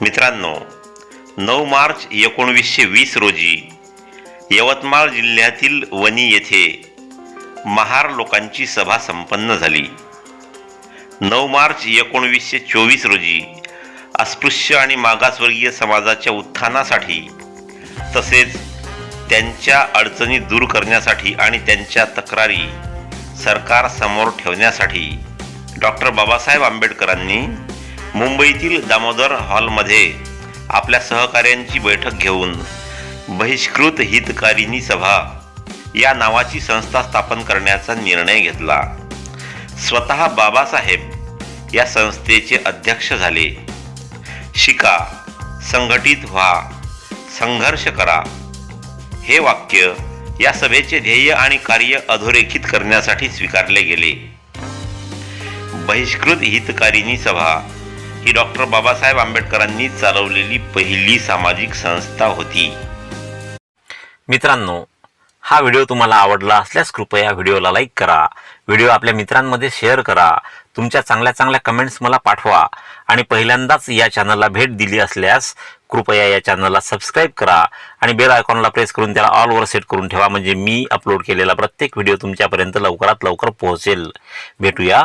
मित्रांनो नऊ मार्च एकोणवीसशे वीस रोजी यवतमाळ जिल्ह्यातील वणी येथे महार लोकांची सभा संपन्न झाली. नऊ मार्च एकोणवीसशे चोवीस रोजी अस्पृश्य आणि मागासवर्गीय समाजाच्या उत्थानासाठी तसेच त्यांच्या अडचणी दूर करण्यासाठी आणि त्यांच्या तक्रारी सरकारसमोर ठेवण्यासाठी डॉक्टर बाबासाहेब आंबेडकरांनी मुंबईतील दामोदर हॉलमध्ये आपल्या सहकाऱ्यांची बैठक घेऊन बहिष्कृत हितकारिणी सभा या नावाची संस्था स्थापन करण्याचा निर्णय घेतला. स्वतः बाबासाहेब या संस्थेचे अध्यक्ष झाले. शिका संघटित व्हा संघर्ष करा. हे वाक्य या सभेचे ध्येय आणि कार्य अधोरेखित करण्यासाठी स्वीकारले गेले. बहिष्कृत हितकारिणी सभा ही डॉक्टर बाबासाहेब आंबेडकरांनी चालवलेली पहिली सामाजिक संस्था होती. मित्रांनो हा व्हिडिओ तुम्हाला आवडला असल्यास कृपया व्हिडिओला लाईक करा. व्हिडिओ आपल्या मित्रांमध्ये शेअर करा. तुमच्या चांगल्या चांगल्या कमेंट्स मला पाठवा. आणि पहिल्यांदाच या चॅनलला भेट दिली असल्यास कृपया या चॅनलला सबस्क्राईब करा. आणि बेल आयकॉनला प्रेस करून त्याला ऑलवर सेट करून ठेवा. म्हणजे मी अपलोड केलेला प्रत्येक व्हिडिओ तुमच्यापर्यंत लवकरात लवकर पोहोचेल. भेटूया